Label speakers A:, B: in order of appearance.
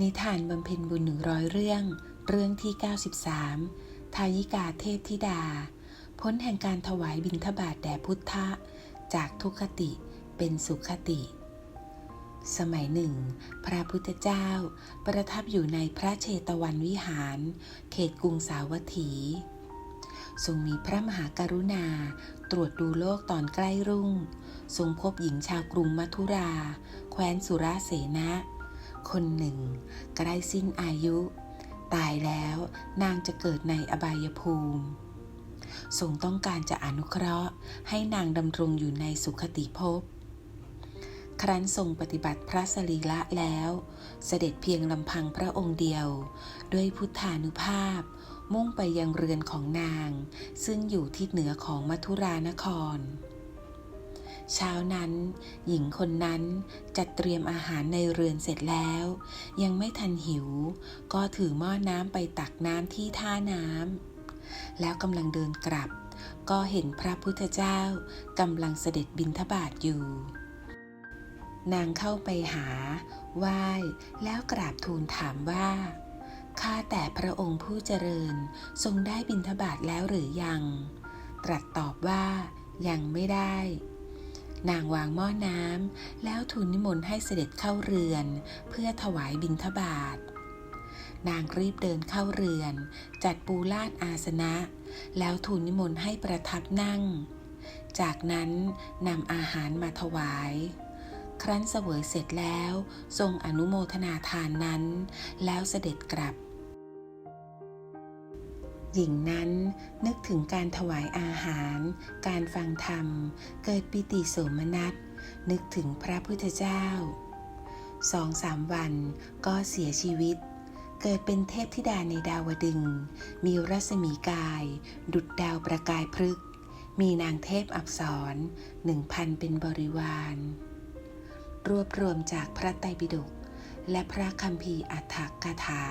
A: นิทานบำเพ็ญบุญหนึ่งร้อยเรื่อง เรื่องที่ 93 ทายิกาเทพธิดา พ้นแห่งการถวายบิณฑบาตแด่พุทธะ จากทุกขติเป็นสุขติ สมัยหนึ่ง พระพุทธเจ้าประทับอยู่ในพระเชตวันวิหาร เขตกรุงสาวัตถี ทรงมีพระมหากรุณาตรวจดูโลกตอนใกล้รุ่ง ทรงพบหญิงชาวกรุงมัทุรา แคว้นสุราเสนะ คนหนึ่งใกล้สิ้นอายุ ตายแล้วนางจะเกิดในอบายภูมิ ทรงต้องการจะอนุเคราะห์ให้นางดำรงอยู่ในสุขติภพ ครั้นทรงปฏิบัติพระสรีละแล้ว เสด็จเพียงลำพังพระองค์เดียว ด้วยพุทธานุภาพ มุ่งไปยังเรือนของนาง ซึ่งอยู่ทิศเหนือของมัทุรานคร เช้านั้น หญิงคนนั้นจัดเตรียมอาหารในเรือนเสร็จแล้ว ยังไม่ทันหิว ก็ถือหม้อน้ำไปตักน้ำที่ท่าน้ำแล้วกำลังเดินกลับ ก็เห็นพระพุทธเจ้ากำลังเสด็จบิณฑบาตอยู่ นางเข้าไปหาไหว้แล้วกราบทูลถามว่าข้าแต่พระองค์ผู้เจริญทรงได้บิณฑบาตแล้วหรือยัง ตรัสตอบว่ายังไม่ได้ นางวางหม้อน้ำแล้วทูลนิมนต์ให้เสด็จเข้าเรือน เพื่อถวายบิณฑบาต นางรีบเดินเข้าเรือน จัดปูลาดอาสนะ แล้วทูลนิมนต์ให้ประทับนั่ง จากนั้นนำอาหารมาถวาย ครั้นเสวยเสร็จแล้ว ทรงอนุโมทนาทานนั้น แล้วเสด็จกลับ หญิงนั้นนึกถึงการถวายอาหาร การฟังธรรม เกิดปิติโสมนัส นึกถึงพระพุทธเจ้า สองสามวันก็เสียชีวิต เกิดเป็นเทพธิดาในดาวดึง มีรัศมีกาย ดุดดาวประกายพฤกษ์มีนางเทพอับสรหนึ่งพันเป็นบริวาร รวบรวมจากพระไตรปิฎกและพระคัมภีร์อัฏฐกถา